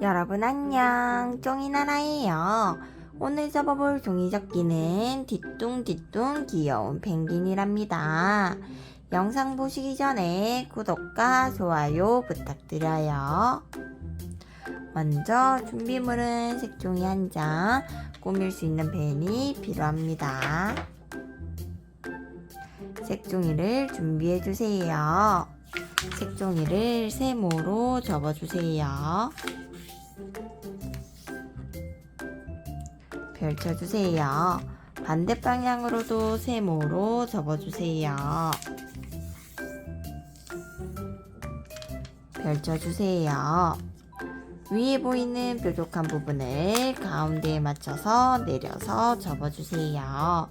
여러분 안녕. 쫑이나라예요. 오늘 접어볼 종이접기는 뒤뚱뒤뚱 귀여운 펭귄이랍니다. 영상 보시기 전에 구독과 좋아요 부탁드려요. 먼저 준비물은 색종이 한 장 꾸밀 수 있는 펜이 필요합니다. 색종이를 준비해 주세요. 색종이를 세모로 접어주세요. 펼쳐주세요. 반대 방향으로도 세모로 접어주세요. 펼쳐주세요. 위에 보이는 뾰족한 부분을 가운데에 맞춰서 내려서 접어주세요.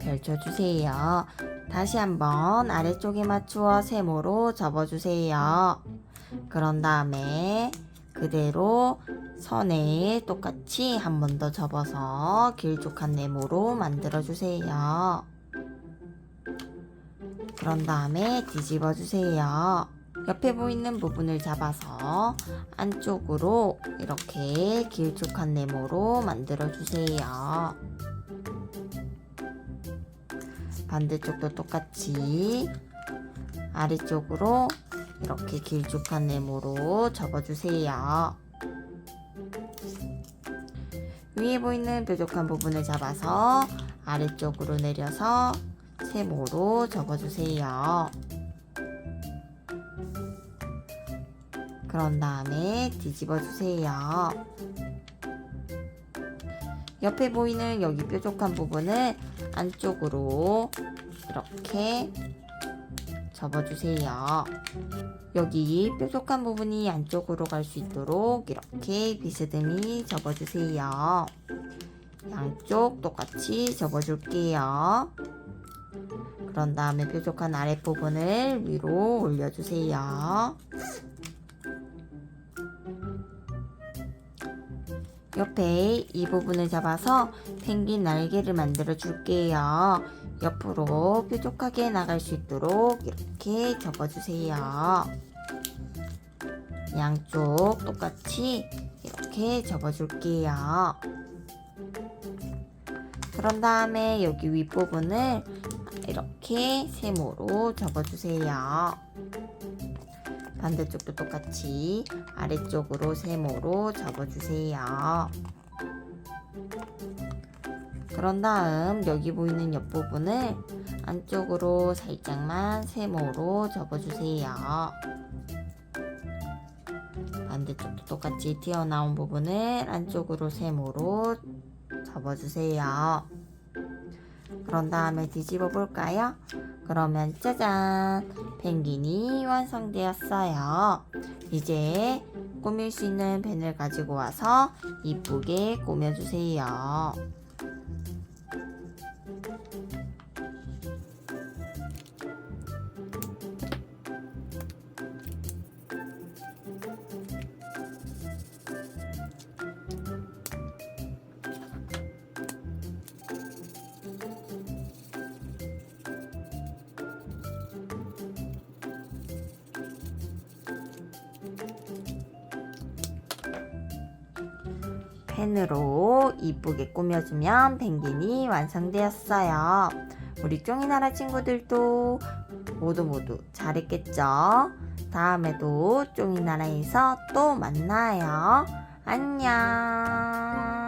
펼쳐주세요. 다시 한번 아래쪽에 맞추어 세모로 접어주세요. 그런 다음에 그대로 선에 똑같이 한 번 더 접어서 길쭉한 네모로 만들어주세요. 그런 다음에 뒤집어 주세요. 옆에 보이는 부분을 잡아서 안쪽으로 이렇게 길쭉한 네모로 만들어 주세요. 반대쪽도 똑같이 아래쪽으로 이렇게 길쭉한 네모로 접어주세요. 위에 보이는 뾰족한 부분을 잡아서 아래쪽으로 내려서 세모로 접어주세요. 그런 다음에 뒤집어 주세요. 옆에 보이는 여기 뾰족한 부분을 안쪽으로 이렇게 접어주세요. 여기 뾰족한 부분이 안쪽으로 갈 수 있도록 이렇게 비스듬히 접어주세요. 양쪽 똑같이 접어줄게요. 그런 다음에 뾰족한 아랫부분을 위로 올려주세요. 옆에 이 부분을 잡아서 펭귄 날개를 만들어 줄게요. 옆으로 뾰족하게 나갈 수 있도록 이렇게 접어주세요. 양쪽 똑같이 이렇게 접어줄게요. 그런 다음에 여기 윗부분을 이렇게 세모로 접어주세요. 반대쪽도 똑같이 아래쪽으로 세모로 접어주세요. 그런 다음 여기 보이는 옆부분을 안쪽으로 살짝만 세모로 접어주세요. 반대쪽도 똑같이 튀어나온 부분을 안쪽으로 세모로 접어주세요. 그런 다음에 뒤집어 볼까요? 그러면 짜잔! 펭귄이 완성되었어요. 이제 꾸밀 수 있는 펜을 가지고 와서 이쁘게 꾸며주세요. 펜으로 이쁘게 꾸며주면 펭귄이 완성되었어요. 우리 쫑이 나라 친구들도 모두 모두 잘했겠죠? 다음에도 쫑이 나라에서 또 만나요. 안녕.